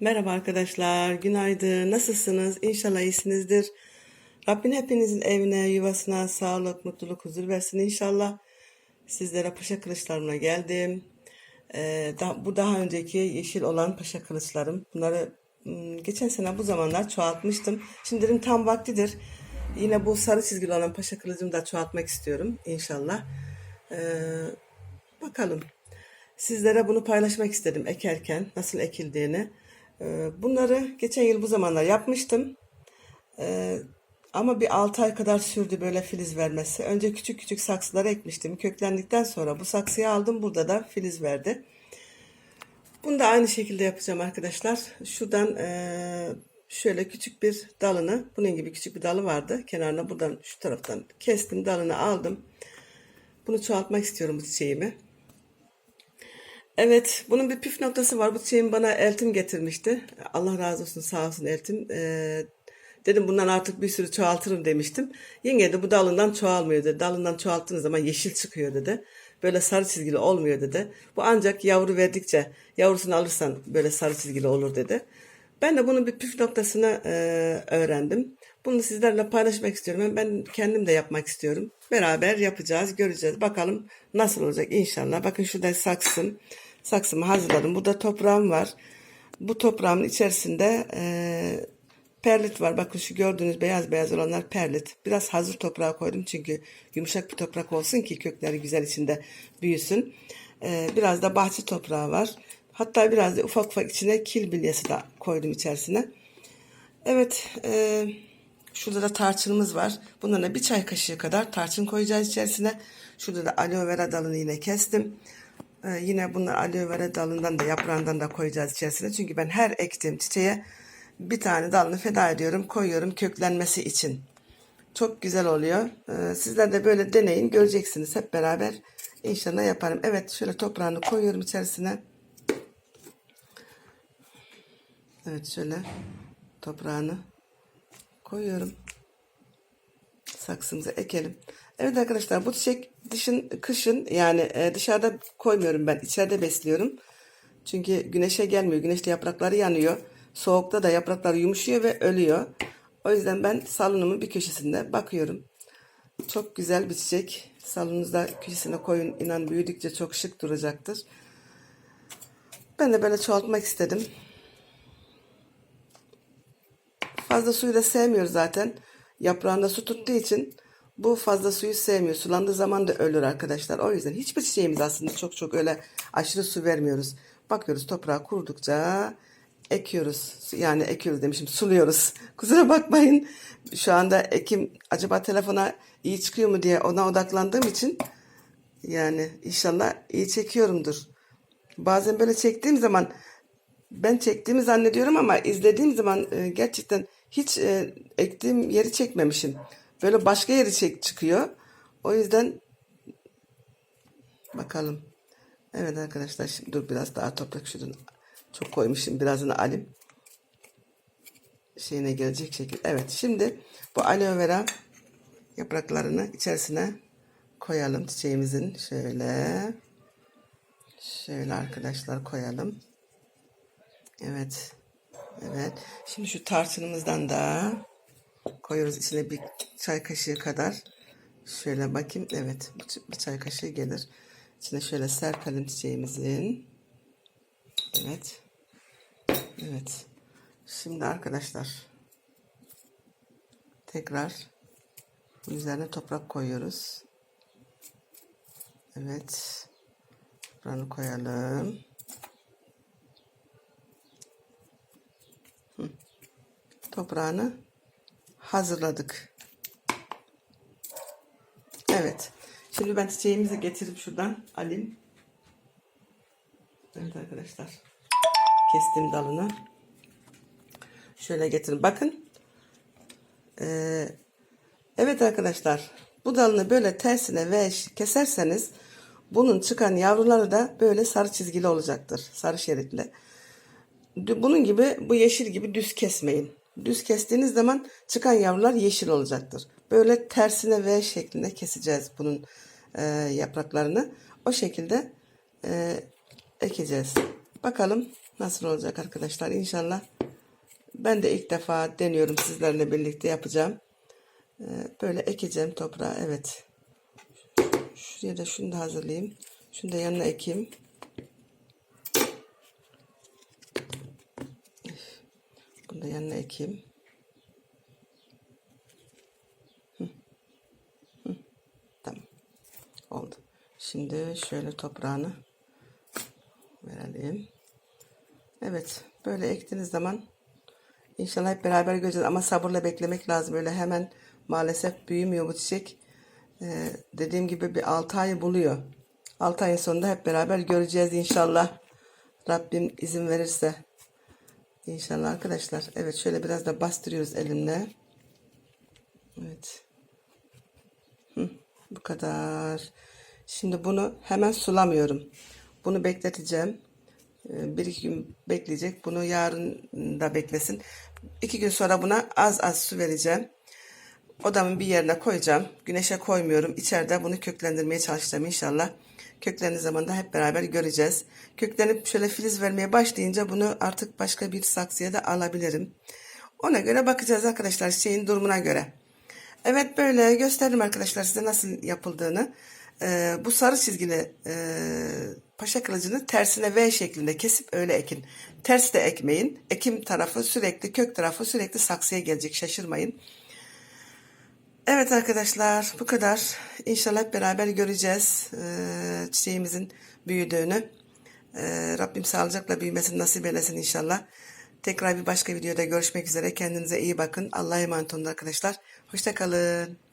Merhaba arkadaşlar, günaydın. Nasılsınız? İnşallah iyisinizdir. Rabbin hepinizin evine, yuvasına sağlık, mutluluk, huzur versin inşallah. Sizlere paşa kılıçlarımla geldim. Ee, da- bu daha önceki yeşil olan paşa kılıçlarım. Bunları hmm, geçen sene bu zamanlar çoğaltmıştım. Şimdi dedim tam vaktidir. Yine bu sarı çizgili olan paşa kılıcımı da çoğaltmak istiyorum inşallah. Ee, bakalım. Sizlere bunu paylaşmak istedim ekerken nasıl ekildiğini. Ee, Bunları geçen yıl bu zamanlar yapmıştım. Ee, Ama bir 6 ay kadar sürdü böyle filiz vermesi. Önce küçük küçük saksılara ekmiştim. Köklendikten sonra bu saksıyı aldım. Burada da filiz verdi. Bunu da aynı şekilde yapacağım arkadaşlar. Şuradan eee, şöyle küçük bir dalını, bunun gibi küçük bir dalı vardı. Kenarına buradan şu taraftan kestim, dalını aldım. Bunu çoğaltmak istiyorum bu çiçeğimi. Evet, bunun bir püf noktası var. Bu çiçeğimi bana Eltim getirmişti. Allah razı olsun, sağ olsun Eltim. Ee, dedim bundan artık bir sürü çoğaltırım demiştim. Yenge de bu dalından çoğalmıyor dedi. Dalından çoğalttığınız zaman yeşil çıkıyor dedi. Böyle sarı çizgili olmuyor dedi. Bu ancak yavru verdikçe, yavrusunu alırsan böyle sarı çizgili olur dedi. Ben de bunun bir püf noktasını e, öğrendim. Bunu sizlerle paylaşmak istiyorum. Ben kendim de yapmak istiyorum. Beraber yapacağız, göreceğiz. Bakalım nasıl olacak inşallah. Bakın şurada saksım. Saksımı hazırladım. Burada toprağım var. Bu toprağın içerisinde e, perlit var. Bakın şu gördüğünüz beyaz beyaz olanlar perlit. Biraz hazır toprağa koydum çünkü yumuşak bir toprak olsun ki kökleri güzel içinde büyüsün. E, biraz da bahçe toprağı var. Hatta biraz da ufak ufak içine kil bilyesi de koydum içerisine. Evet, e, şurada da tarçınımız var. Bundan da bir çay kaşığı kadar tarçın koyacağız içerisine. Şurada da aloe vera dalını yine kestim. E, yine bunlar aloe vera dalından da yaprağından da koyacağız içerisine. Çünkü ben her ektiğim çiçeğe bir tane dalını feda ediyorum, koyuyorum köklenmesi için. Çok güzel oluyor. E, sizler de böyle deneyin, göreceksiniz hep beraber. İnşallah yaparım. Evet, şöyle toprağını koyuyorum içerisine. Evet şöyle toprağını koyuyorum. Saksımıza ekelim. Evet arkadaşlar bu çiçek dışın kışın yani e, dışarıda koymuyorum ben içeride besliyorum. Çünkü güneşe gelmiyor. Güneşte yaprakları yanıyor. Soğukta da yapraklar yumuşuyor ve ölüyor. O yüzden ben salonumun bir köşesinde bakıyorum. Çok güzel bir çiçek. Salonunuzda köşesine koyun. İnan büyüdükçe çok şık duracaktır. Ben de böyle çoğaltmak istedim. Fazla suyu da sevmiyor zaten. Yaprağında su tuttuğu için bu fazla suyu sevmiyor. Sulandığı zaman da ölür arkadaşlar. O yüzden hiçbir çiçeğimiz aslında çok çok öyle aşırı su vermiyoruz. Bakıyoruz toprağa kurudukça ekiyoruz. Yani ekiyoruz demişim suluyoruz. Kusura bakmayın. Şu anda ekim acaba telefona iyi çıkıyor mu diye ona odaklandığım için yani inşallah iyi çekiyorumdur. Bazen böyle çektiğim zaman ben çektiğimi zannediyorum ama izlediğim zaman e, gerçekten hiç e, ektiğim yeri çekmemişim. Böyle başka yeri çek çıkıyor. O yüzden bakalım. Evet arkadaşlar şimdi dur biraz daha toprak şuradan çok koymuşum birazını alayım. Şeyine gelecek şekil. Evet şimdi bu aloe vera yapraklarını içerisine koyalım çiçeğimizin şöyle. Şöyle arkadaşlar koyalım. Evet. Evet. Şimdi şu tarçınımızdan da koyuyoruz içine bir çay kaşığı kadar. Şöyle bakayım. Evet. Bir çay kaşığı gelir. İçine şöyle serpelim çiçeğimizin. Evet. Evet. Şimdi arkadaşlar tekrar üzerine toprak koyuyoruz. Evet. Toprağını koyalım. Toprağını hazırladık. Evet. Şimdi ben çiçeğimizi getirip şuradan alayım. Evet arkadaşlar. Kestim dalını. Şöyle getirin. Bakın. Ee, evet arkadaşlar. Bu dalını böyle tersine ve keserseniz bunun çıkan yavruları da böyle sarı çizgili olacaktır. Sarı şeritli. Bunun gibi bu yeşil gibi düz kesmeyin. Düz kestiğiniz zaman çıkan yavrular yeşil olacaktır. Böyle tersine V şeklinde keseceğiz bunun e, yapraklarını. O şekilde e, ekeceğiz. Bakalım nasıl olacak arkadaşlar inşallah. Ben de ilk defa deniyorum sizlerle birlikte yapacağım. Ee, böyle ekeceğim toprağa evet. Şuraya da şunu da hazırlayayım. Şunu da yanına ekeyim. Bunu da yanına ekeyim. Oldu. Şimdi şöyle toprağını verelim. Evet. Böyle ektiğiniz zaman inşallah hep beraber göreceğiz. Ama sabırla beklemek lazım. Öyle hemen maalesef büyümüyor bu çiçek. Ee, dediğim gibi bir 6 ayı buluyor. 6 ayın sonunda hep beraber göreceğiz inşallah. Rabbim izin verirse. İnşallah arkadaşlar. Evet şöyle biraz da bastırıyoruz elimle. Evet. Hı, bu kadar. Şimdi bunu hemen sulamıyorum. Bunu bekleteceğim. Ee, Bir iki gün bekleyecek. Bunu yarın da beklesin. İki gün sonra buna az az su vereceğim. Odamın bir yerine koyacağım. Güneşe koymuyorum. İçeride bunu köklendirmeye çalışacağım inşallah. Köklendiği zaman da hep beraber göreceğiz. Köklenip şöyle filiz vermeye başlayınca bunu artık başka bir saksıya da alabilirim. Ona göre bakacağız arkadaşlar şeyin durumuna göre. Evet böyle gösterdim arkadaşlar size nasıl yapıldığını. Ee, bu sarı çizgili e, paşa kılıcını tersine V şeklinde kesip öyle ekin. Ters de ekmeyin. Ekim tarafı sürekli kök tarafı sürekli saksıya gelecek şaşırmayın. Evet arkadaşlar bu kadar. İnşallah beraber göreceğiz ee, çiçeğimizin büyüdüğünü. Ee, Rabbim sağlıcakla büyümesini nasip eylesin inşallah. Tekrar bir başka videoda görüşmek üzere. Kendinize iyi bakın. Allah'a emanet olun arkadaşlar. Hoşçakalın.